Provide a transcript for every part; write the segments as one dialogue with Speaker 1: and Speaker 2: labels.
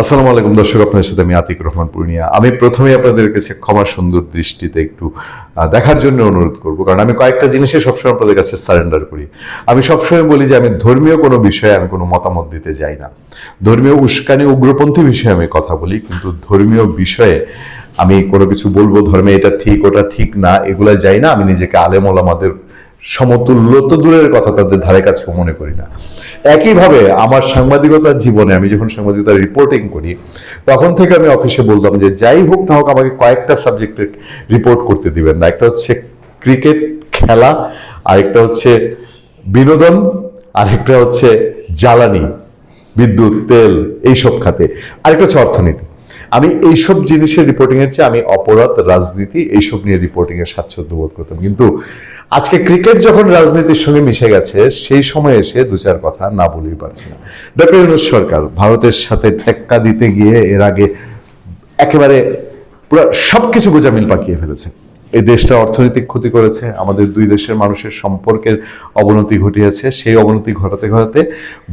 Speaker 1: আসসালামু আলাইকুম দর্শক, আপনাদের সাথে আমি আতিক রহমান পূর্ণিয়া। আমি প্রথমে আপনাদের কাছে ক্ষমা সুন্দর দৃষ্টিতে একটু দেখার জন্য অনুরোধ করব, কারণ আমি কয়েকটা জিনিসে সবসময় আপনাদের কাছে সারেন্ডার করি। আমি সবসময় বলি যে আমি ধর্মীয় কোনো বিষয়ে আমি কোনো মতামত দিতে যাই না। ধর্মীয় উস্কানি, উগ্রপন্থী বিষয়ে আমি কথা বলি, কিন্তু ধর্মীয় বিষয়ে আমি কোনো কিছু বলব, ধর্মে এটা ঠিক, ওটা ঠিক না, এগুলা যাই না, আমি নিজেকে আলেম ওলামাদের সমতুল্য তো দূরের কথা, তাদের ধারে কাছেও মনে করি না। একইভাবে আমার সাংবাদিকতার জীবনে আমি যখন সাংবাদিকতা রিপোর্টিং করি, তখন থেকে আমি অফিসে বলতাম যে, যাই হোক না হোক, আমাকে কয়েকটা সাবজেক্টে রিপোর্ট করতে দিবেন না। একটা হচ্ছে ক্রিকেট খেলা আরেকটা হচ্ছে বিনোদন আরেকটা হচ্ছে জ্বালানি, বিদ্যুৎ, তেল, এইসব খাতে। আরেকটা হচ্ছে অর্থনীতি। আমি এইসব জিনিসের রিপোর্টিং এর চেয়ে আমি অপরাধ, রাজনীতি এইসব নিয়ে রিপোর্টিং এর স্বাচ্ছন্দ্য বোধ করতাম। কিন্তু আজকে ক্রিকেট যখন রাজনীতির সঙ্গে মিশে গেছে, সেই সময় এসে দু চার কথা না বলেই পারছি না। ডক্টর ইউনুস সরকার ভারতের সাথে টেক্কা দিতে গিয়ে এর আগে একেবারে পুরো সবকিছু গোজামিল পাকিয়ে ফেলেছে। এই দেশটা অর্থনৈতিক ক্ষতি করেছে, আমাদের দুই দেশের মানুষের সম্পর্কের অবনতি ঘটিয়েছে, সেই অবনতি ঘটাতে ঘটাতে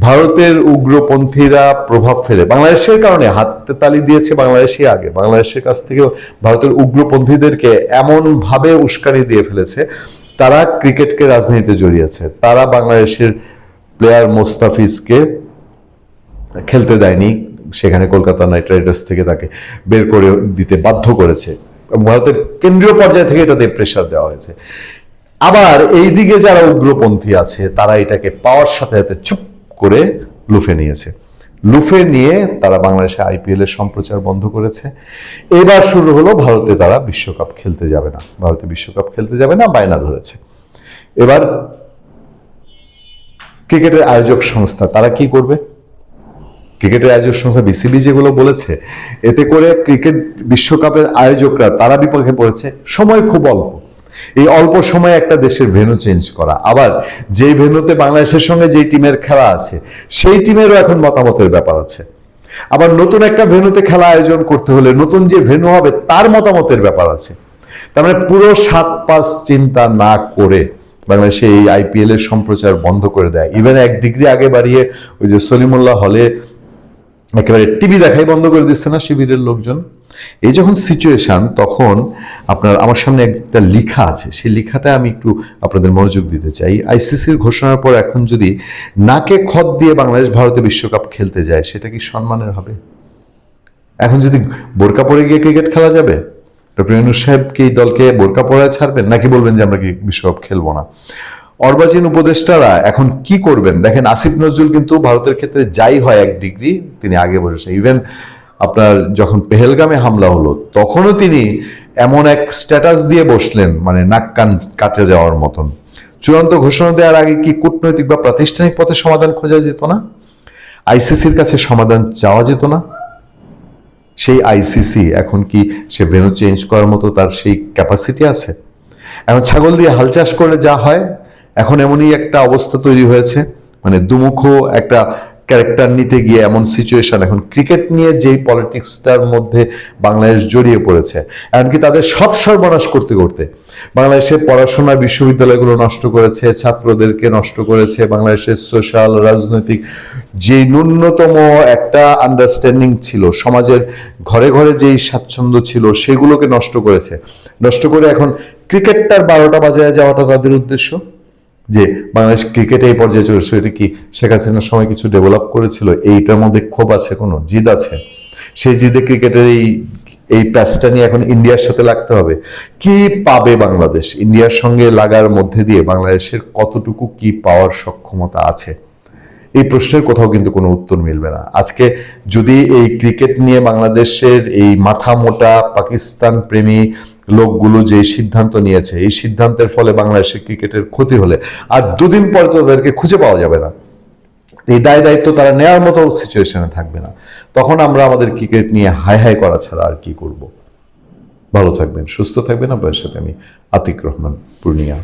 Speaker 1: ভারতের উগ্রপন্থীরা প্রভাব ফেলে। বাংলাদেশের কারণে হাতে তালি দিয়েছে বাংলাদেশই আগে। বাংলাদেশের কাছ থেকে ভারতের উগ্রপন্থীদেরকে এমন ভাবে উস্কানি দিয়ে ফেলেছে, তারা ক্রিকেটকে রাজনীতিতে জড়িয়েছে। তারা বাংলাদেশের প্লেয়ার মোস্তাফিজকে খেলতে দেয়নি, সেখানে কলকাতা নাইট রাইডার্স থেকে তাকে বের করে দিতে বাধ্য করেছে। ভারতের কেন্দ্রীয় পর্যায় থেকে এটাতে প্রেশার দেওয়া হয়েছে। আবার এই দিকে যারা উগ্রপন্থী আছে, তারা এটাকে পাওয়ার সাথে সাথে চুপ করে লুফে নিয়েছে। লুফে নিয়ে তারা বাংলাদেশে আইপিএল এর সম্প্রচার বন্ধ করেছে। এবার শুরু হলো, ভারতে তারা বিশ্বকাপ খেলতে যাবে না। ভারতে বিশ্বকাপ খেলতে যাবে না, বায়না ধরেছে। এবার ক্রিকেটের আয়োজক সংস্থা, তারা কি করবে? ক্রিকেটের আয়োজক সংস্থা বিসিবি যেগুলো বলেছে, এতে করে ক্রিকেট বিশ্বকাপের আয়োজকরা, তারা বিপক্ষে পড়েছে সময় খুব অল্প। এই অল্প সময়ে একটা দেশের ভেন্যু চেঞ্জ করা। আবার যেই ভেন্যুতে বাংলাদেশের সঙ্গে যেই টিমের খেলা আছে, সেই টিমেরও এখন মতামতের ব্যাপার আছে। আবার নতুন একটা ভেন্যুতে খেলা আয়োজন করতে হলে নতুন যে ভেন্যু হবে, তার মতামতের ব্যাপার আছে। তার মানে পুরো সাত পাঁচ চিন্তা না করে বাংলাদেশে এই আইপিএল এর সম্প্রচার বন্ধ করে দেয়। ইভেন এক ডিগ্রি আগে বাড়িয়ে ওই যে সলিমুল্লাহ হলে একেবারে টিভি দেখাই বন্ধ করে দিচ্ছে না শিবিরের লোকজন। এই যখন সিচুয়েশন তখন আপনার আমার সামনে একটা লেখা আছে। সেই লেখাটা আমি একটু আপনাদের মনোযোগ দিতে চাই। আইসিসির ঘোষণার পর এখন যদি নাকে খত দিয়ে বাংলাদেশ ভারতে বিশ্বকাপ খেলতে যায়, সেটা কি সম্মানের হবে? এখন যদি বোরকা পরে গিয়ে ক্রিকেট খেলা যাবে, ডক্টর ইউনুস সাহেব কি দলকে বোরকা পরে ছাড়বেন? নাকি বলবেন যে আমরা কি বিশ্বকাপ খেলব না? অর্বাচীন উপদেষ্টারা এখন কি করবেন? দেখেন, আসিফ নজরুল কিন্তু ভারতের ক্ষেত্রে যাই হয় এক ডিগ্রি, তিনি আগে বসেছেন ইভেন আপনার যখন পেহেলগামে হামলা হলো, তখনও তিনি এমন এক স্ট্যাটাস দিয়ে বসলেন মানে নাক কান কাটে যাওয়ার মতন। চূড়ান্ত ঘোষণা দেওয়ার আগে কি কূটনৈতিক বা প্রাতিষ্ঠানিক পথে সমাধান খোঁজা যেত না? আইসিসির কাছে সমাধান চাওয়া যেত না? সেই আইসিসি এখন কি সে ভেনু চেঞ্জ করার মতো তার সেই ক্যাপাসিটি আছে? এখন ছাগল দিয়ে হাল চাষ করলে যা হয় এখন এমনই একটা অবস্থা তৈরি হয়েছে মানে দুমুখ একটা ক্যারেক্টার নিতে গিয়ে এমন সিচুয়েশন এখন ক্রিকেট নিয়ে যেই পলিটিক্সটার মধ্যে বাংলাদেশ জড়িয়ে পড়েছে, এমনকি তাদের সব সর্বনাশ করতে করতে। বাংলাদেশের পড়াশোনা বিশ্ববিদ্যালয়গুলো নষ্ট করেছে, ছাত্রদেরকে নষ্ট করেছে, বাংলাদেশের সোশ্যাল রাজনৈতিক যে ন্যূনতম একটা আন্ডারস্ট্যান্ডিং ছিল, সমাজের ঘরে ঘরে যেই স্বাচ্ছন্দ্য ছিল, সেগুলোকে নষ্ট করেছে। নষ্ট করে এখন ক্রিকেটটার বারোটা বাজায় যাওয়াটা তাদের উদ্দেশ্য। যে বাংলাদেশ ক্রিকেট এই পর্যায়ে চলেছে এটা কি শেখ হাসিনার সময় কিছু ডেভেলপ করেছিল? এইটার মধ্যে ক্ষোভ আছে কোনো? জিদ আছে? সেই জিদে ক্রিকেটের এই এই প্যাচটা নিয়ে এখন ইন্ডিয়ার সাথে লাগতে হবে। কি পাবে বাংলাদেশ? ইন্ডিয়ার সঙ্গে লাগার মধ্যে দিয়ে বাংলাদেশের কতটুকু কি পাওয়ার সক্ষমতা আছে? এই প্রশ্নের কোথাও কিন্তু কোনো উত্তর মিলবে না। আজকে যদি এই ক্রিকেট নিয়ে বাংলাদেশের এই মাথা মোটা পাকিস্তান প্রেমী লোকগুলো যে সিদ্ধান্ত নিয়েছে, এই সিদ্ধান্তের ফলে বাংলাদেশের ক্রিকেটের ক্ষতি হলে আর দুদিন পরে তো তাদেরকে খুঁজে পাওয়া যাবে না। এই দায় দায়িত্ব তারা নেওয়ার মতো সিচুয়েশনে থাকবে না। তখন আমরা আমাদের ক্রিকেট নিয়ে হাই হাই করা ছাড়া আর কি করব? ভালো থাকবেন, সুস্থ থাকবেন। আপনার সাথে আমি আতিক রহমান, পূর্ণিয়া।